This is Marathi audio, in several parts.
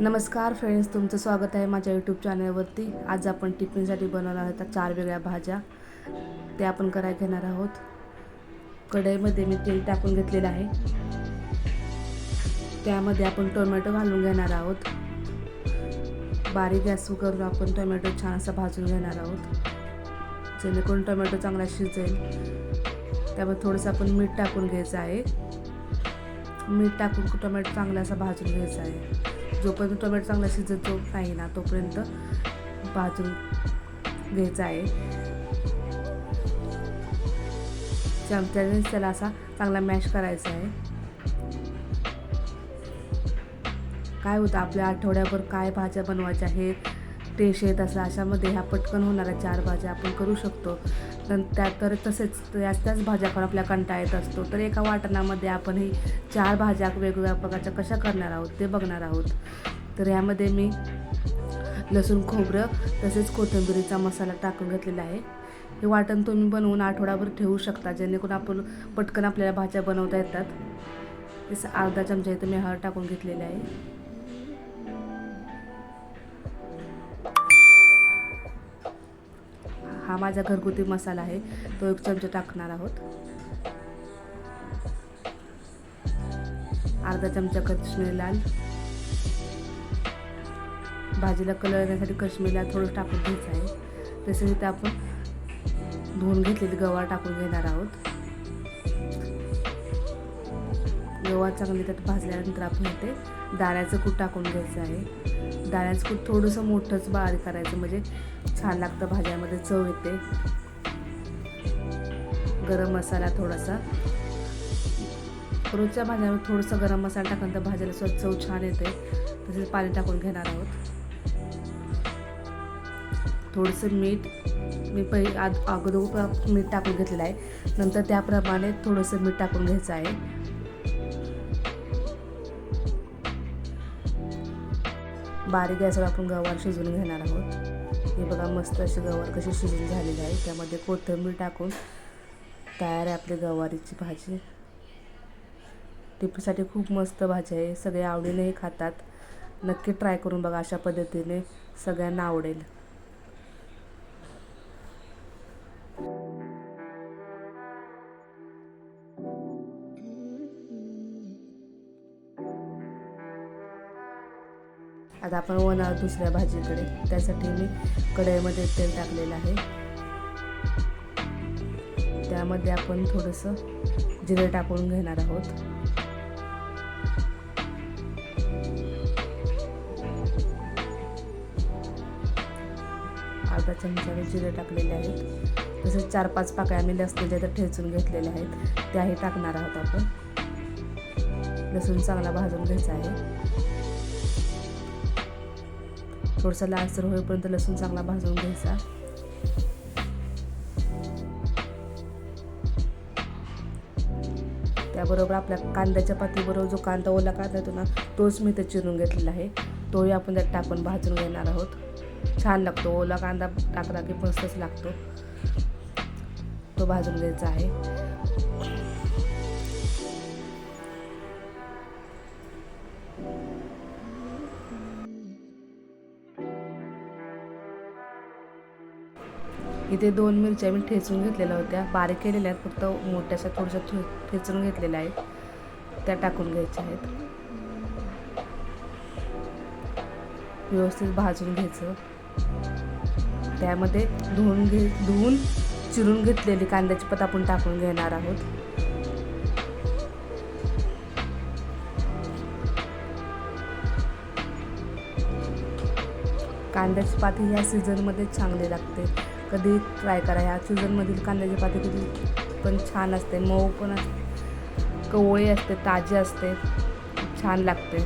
नमस्कार फ्रेंड्स तुमचं स्वागत आहे माझ्या यूट्यूब चॅनलवरती आज आपण टिफिनसाठी बनवणार आहोत चार वेगळ्या भाज्या. ते आपण कराय घेणार आहोत. कढईमध्ये मी तेल टाकून घेतलेलं आहे. त्यामध्ये आपण टोमॅटो घालून घेणार आहोत. बारीक गॅस करून आपण टोमॅटो छान असा भाजून घेणार आहोत. जेणेकरून टोमॅटो चांगला शिजेल. त्यामध्ये थोडंसं आपण मीठ टाकून घ्यायचं आहे. मीठ टाकून टोमॅटो चांगला असा भाजून घ्यायचा आहे. जोपर्यंत टोमॅटो चांगला शिजत जो नाही ना तोपर्यंत भाजून घ्यायचा आहे. चमच्याने त्याला असा चांगला मॅश करायचा आहे. काय होतं आपल्या आठवड्याभर काय भाज्या बनवायच्या आहेत टेस्ट येत असला अशामध्ये ह्या पटकन होणाऱ्या चार भाज्या आपण करू शकतो. तर त्या तर तसेच त्याच त्याच भाज्या पण आपल्या कंटाळा येत असतो. तर एका वाटणामध्ये आपण ही चार भाज्या वेगवेगळ्या प्रकारच्या कशा करणार आहोत ते बघणार आहोत. तर यामध्ये मी लसूण खोबरं तसेच कोथिंबिरीचा मसाला टाकून घेतलेला आहे. हे वाटण तुम्ही बनवून आठवडाभर ठेवू शकता जेणेकरून आपण पटकन आपल्याला भाज्या बनवता येतात. तसं अर्धा चमचा इथं मी हळद टाकून घेतलेला आहे. हा माझा घरगुती मसाला आहे. तो एक चमचा टाकणार आहोत. अर्धा चमचा कश्मीरी लाल. भाजीला कलर येण्यासाठी कश्मीरी लाल थोडं टाकून घ्यायचं आहे. तसेच इथे आपण धुवून घेतलेली गवार टाकून घेणार आहोत. गव्हा चांगली त्यात भाजल्यानंतर आपण ते दाण्याचं कूट टाकून घ्यायचं आहे. दाण्याचं कूट थोडंसं मोठंच बारीक करायचं म्हणजे छान लागतं भाज्यामध्ये चव येते. गरम मसाला थोडासा. रोजच्या भाज्यामध्ये थोडंसं गरम मसाला टाकल्यानंतर भाज्याला स्वच्छ चव छान येते. तसेच पाणी टाकून घेणार आहोत. थोडंसं मीठ मी पहि आद अगोदर मीठ टाकून घेतलेलं आहे. नंतर त्याप्रमाणे थोडंसं मीठ टाकून घ्यायचं आहे. बारीक गॅसवर आपण गवार शिजवून घेणार आहोत. हे बघा मस्त अशी गवार कशी शिजून झालेली आहे. त्यामध्ये कोथिंबीर टाकून तयार आहे आपली गवारीची भाजी. टिपीसाठी खूप मस्त भाजी आहे. सगळे आवडीनेही खातात. नक्की ट्राय करून बघा अशा पद्धतीने. सगळ्यांना आवडेल. आता आपण वळणार दुसऱ्या भाजीकडे. त्यासाठी मी कढईमध्ये तेल टाकलेलं आहे. त्यामध्ये आपण थोडंसं जिरे टाकून घेणार आहोत. अर्धा चमचा जिरे टाकलेले आहेत. तसेच चार पाच पाकळ्या आम्ही लसणाच्या तर ठेचून घेतलेल्या आहेत त्याही टाकणार आहोत आपण. लसूण चांगला भाजून घ्यायचा आहे. थोडंसं लालसर होईपर्यंत लसूण चांगला भाजून घ्यायचा. त्याबरोबर आपल्या कांद्याच्या पातीबरोबर जो कांदा ओला कांदा येतो ना तोच मी ते चिरून घेतलेला आहे. तोही आपण त्यात टाकून भाजून घेणार आहोत. छान लागतो ओला कांदा टाकला की मस्तच लागतो. तो भाजून घ्यायचा आहे. इथे दोन मिरच्या मी ठेचून घेतलेल्या होत्या. बारीक केलेल्या आहेत फक्त मोठ्याशा थोडशा ठे ठेचून घेतलेल्या आहेत. त्या टाकून घ्यायच्या आहेत. व्यवस्थित भाजून घ्यायचं. त्यामध्ये धुवून घे धुवून चिरून घेतलेली कांद्याची पत आपण टाकून घेणार आहोत. कांद्याची पाती या सीझनमध्ये चांगली लागते. कधी ट्राय करा. ह्या सीझनमधील कांद्याची पाती किती पण छान असते. मऊ पण असते कवळी असते ताजी असते. छान लागते.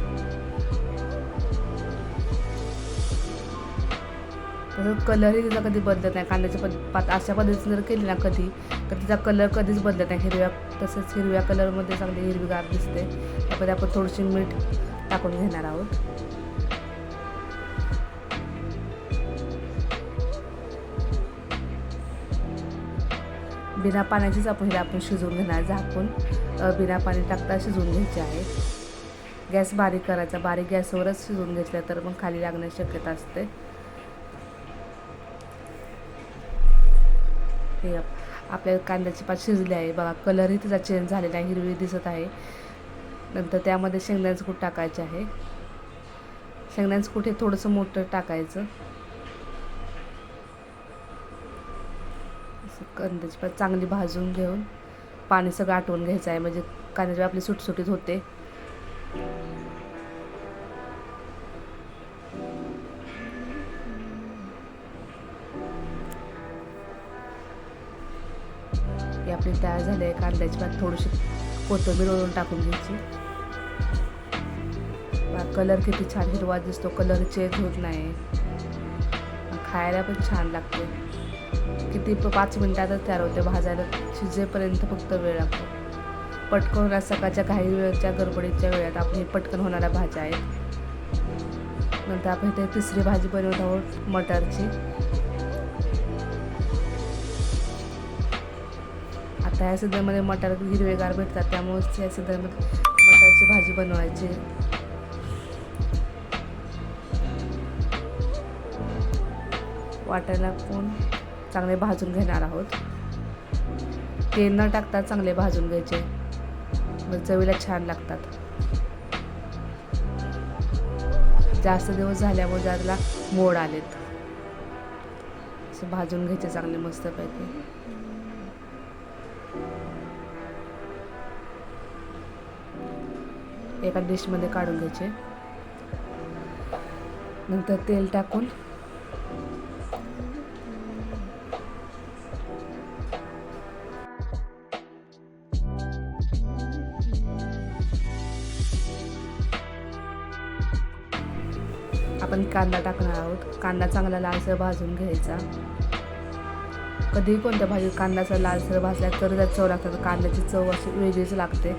तसं कलरही तिचा कधी बदलत नाही. कांद्याच्या पद पात अशा पद्धतीने जर केली ना कधी तर तिचा कलर कधीच बदलत नाही. हिरव्या तसंच हिरव्या कलरमध्ये चांगली हिरवीगार दिसते. त्यामध्ये आपण थोडीशी मीठ टाकून घेणार आहोत. बिना पाण्याचीच आपण हे आपण शिजवून घेणार. झाकून बिना पाणी टाकता शिजवून घ्यायचे आहे. गॅस बारीक करायचा. बारीक गॅसवरच शिजवून घेतलं तर मग खाली लागण्याची शक्यता असते. हे आपल्या कांद्याची पात शिजली आहे. बघा कलरही तिचा चेंज झालेला आहे. हिरवी दिसत आहे. नंतर त्यामध्ये शेंगदाण्याचं कूट टाकायचे आहे. शेंगदाण्याचं कूट हे थोडंसं मोठं टाकायचं असं कांद्याची पात चांगली भाजून घेऊन पाणी सगळं आटवून घ्यायचं आहे. म्हणजे कांद्याची आपली सुटसुटीत होते. ही आपली तयार झाली आहे कांद्याची. पात थोडीशी कोथिंबीर ओळून टाकून घ्यायची. कलर किती छान हिरवा दिसतो. कलर चेंज होत नाही. खायला पण छान लागते. किती पाच मिनटातच तयार होते भाजायला. शिजेपर्यंत फक्त वेळ लागतो. पटकन होणार सकाळच्या काही वेळच्या गडबडीच्या वेळात आपली पटकन होणाऱ्या भाज्या आहेत. नंतर आपण इथे तिसरी भाजी बनवत आहोत मटरची. आता या सीझनमध्ये मटार हिरवेगार भेटतात त्यामुळे या सीझनमध्ये मटारची भाजी बनवायची. वाटायला कोण? चांगले भाजून घेणार आहोत. तेल न टाकता चांगले भाजून घ्यायचे. मग चवीला छान लागतात. जास्त दिवस झाल्यामुळे त्याला मोड आलेत. असं भाजून घ्यायचे चांगले मस्तपैकी. एका डिशमध्ये काढून घ्यायचे. नंतर तेल टाकून कांदा टाकणार आहोत. कांदा चांगला लालसर भाजून घ्यायचा. कधीही कोणत्या भाजीत कांद्याचा लालसर भाजला तर त्यात चव लागतात. कांद्याची चव अशी वेगळीच लागते.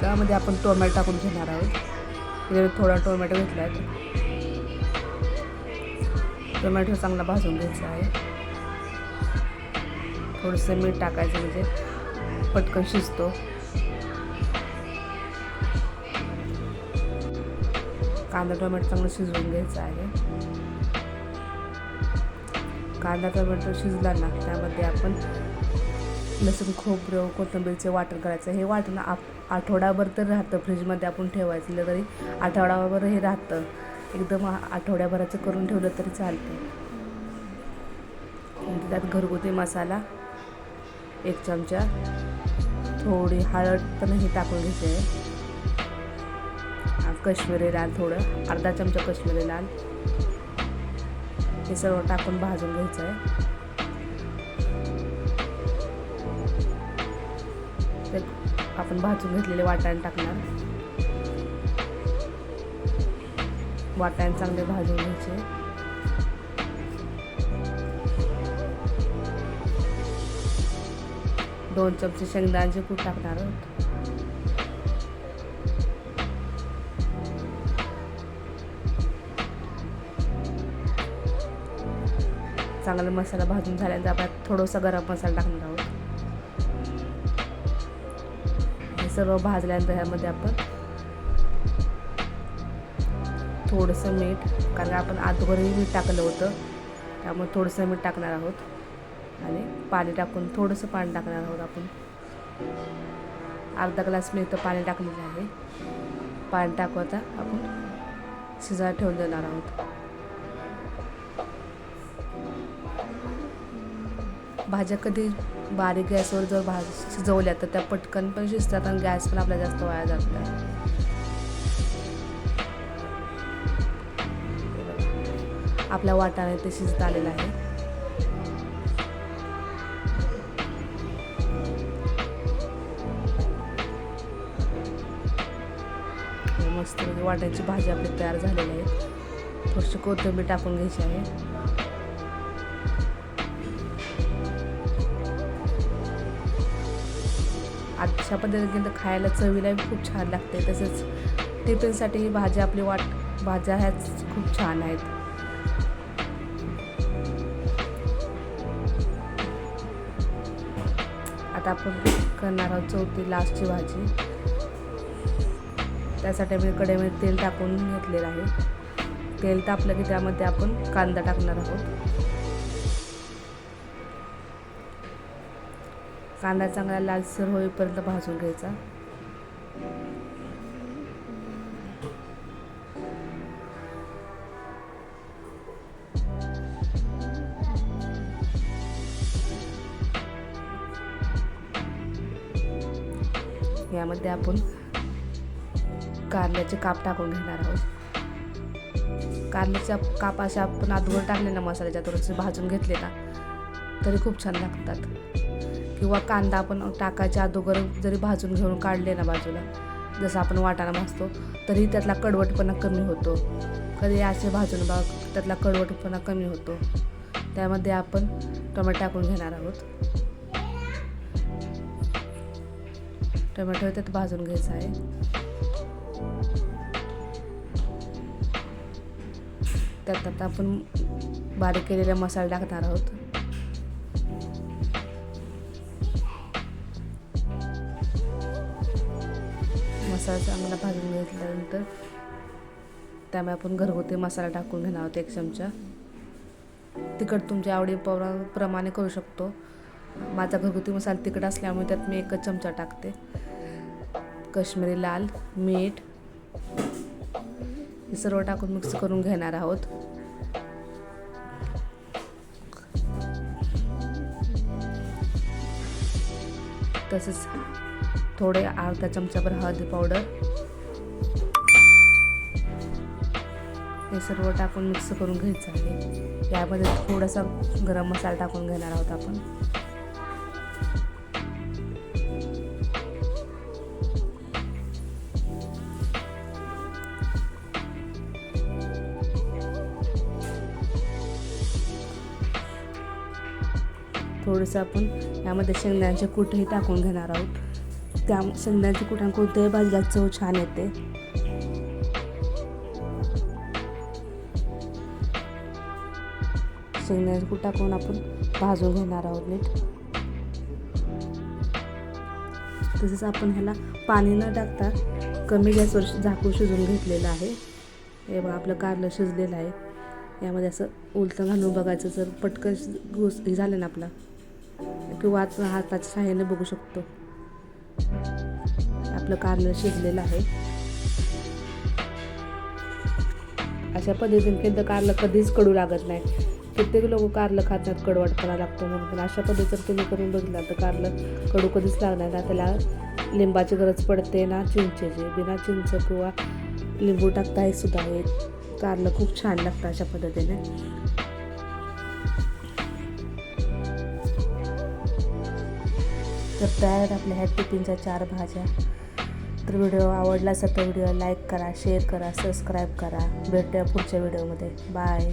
त्यामध्ये आपण टोमॅटो टाकून घेणार आहोत. इथे थोडा टोमॅटो घेतला आहे टोमॅटो चांगला भाजून घ्यायचा आहे. थोडंसं मीठ टाकायचं म्हणजे पटकन शिजतो. कांदा टोमॅटो चांगलं शिजवून घ्यायचं आहे. कांदा टोमॅटो शिजला ना त्यामध्ये आपण लसूण खोबरं कोथिंबीरचे वाटण करायचं. हे वाटण आप आठवडाभर तर राहतं फ्रीजमध्ये आपण ठेवायचं तरी आठवडाभर हे राहतं. एकदम आठवड्याभराचं करून ठेवलं तरी चालतं त्यात घरगुती मसाला एक चमचा. थोडी हळद पण ही टाकून घ्यायची आहे कश्मीरी लाल थोडं अर्धा चमचा कश्मीरी लाल. हे सर्व टाकून भाजून घ्यायचं आहे ते आपण भाजून घेतलेले वाटाणे टाकणार. वाटाणे चांगले भाजून घ्यायचे. दोन चमचे शेंगदाण्याचे कूट टाकणार आहोत चांगला मसाला भाजून झाल्यानंतर आपण थोडासा गरम मसाला टाकणार आहोत. हे सर्व भाजल्यानंतर ह्यामध्ये आपण थोडंसं मीठ कारण आपण आतभरही मीठ टाकलं होतं त्यामुळे थोडंसं मीठ टाकणार आहोत. आणि पाणी टाकून थोडंसं पाणी टाकणार आहोत आपण. अर्धा ग्लास मी इथं पाणी टाकलेलं आहे. पाणी टाकू आता आपण शिजायला ठेवून देणार आहोत. भाज्या कधी बारीक गॅसवर जर भाज शिजवल्या तर त्या पटकन पण शिजतात आणि गॅस पण आपल्या जास्त वाया जात नाही. आपल्या वाटाने ते शिजत आलेलं आहे. मस्त म्हणजे भाजी आपली तयार झालेली आहे. थोडीशी कोथिंबीर टाकून घ्यायची आहे. अशा पद्धतीने तर खायला चवीला खूप छान लागते. तसंच टिफिनसाठी ही भाज्या आपली वाट भाज्या ह्याच खूप छान आहेत. आता आपण करणार आहोत चौथी लास्टची भाजी. त्यासाठी मी कढईमध्ये तेल टाकून घेतलेलं आहे. तेल तापलं की त्यामध्ये आपण कांदा टाकणार आहोत. कांदा चांगला लालसर होईपर्यंत भाजून घ्यायचा. यामध्ये आपण कारल्याचे काप टाकून घेणार आहोत. कारल्याच्या काप अशा आपण अगोदर टाकले ना मसाल्याच्या थोडंसं भाजून घेतले ना तरी खूप छान लागतात. किंवा कांदा आपण टाकायच्या अगोदर जरी भाजून घेऊन काढले ना बाजूला जसं आपण वाटाणा भाजतो तरी त्यातला कडवटपणा कमी होतो. कधी असे भाजून बघ त्यातला कडवटपणा कमी होतो. त्यामध्ये आपण टोमॅटो टाकून घेणार आहोत. टोमॅटो त्यात भाजून घ्यायचा आहे. त्यात आता आपण बारीक केलेले मसाला टाकणार आहोत. मसाला चांगला भाजून घेतल्यानंतर त्यामुळे आपण घरगुती मसाला टाकून घेणार आहोत एक चमचा. तिखट तुमच्या आवडी प्रमाणे करू शकतो. माझा घरगुती मसाला तिखट असल्यामुळे त्यात मी एकच चमचा टाकते. कश्मीरी लाल मीठ हे सर्व टाकून मिक्स करून घेणार आहोत. तसेच थोडे अर्धा चमचाभर हळदी पावडर हे सर्व टाकून मिक्स करून घ्यायचं आहे. यामध्ये थोडासा गरम मसाला टाकून घेणार आहोत आपण. थोडंसं आपण यामध्ये शेंगदाण्याचे कुठेही टाकून घेणार आहोत. त्या शेंगदाण्याच्या कुठं कोणत्याही भाजीला चव छान येते. शेंगदाण्याचे कुठ टाकून आपण भाजून घेणार आहोत नीट. तसेच आपण ह्याला पाणी न टाकता कमी गॅसवर झाकून शिजवून घेतलेलं आहे. हे बघा आपलं कारलं शिजलेलं आहे. यामध्ये असं उलटं घालून बघायचं जर पटकन घुस झालं ना आपला. किंवा हाताच्या सहाय्याने बघू शकतो. आपलं कारलं शिजलेलं आहे. अशा पद्धतीने केलं तर कारलं कधीच कडू लागत नाही. कित्येक लोक कारलं खातात कडवटपणा लागतो म्हणून पण अशा पद्धतीने तुम्ही करून बघितलं तर कारलं कडू कधीच लागणार ना त्याला लिंबाची गरज पडते ना चिंचेची. बिना चिंच किंवा लिंबू टाकता हे सुद्धा आहे कारलं खूप छान लागतं अशा पद्धतीने. तर तयार आपल्या ह्या टिफिनच्या चार भाज्या. तर व्हिडिओ आवडला असेल तर व्हिडिओ लाईक करा शेअर करा सबस्क्राईब करा. भेटूया पुढच्या व्हिडिओमध्ये. बाय.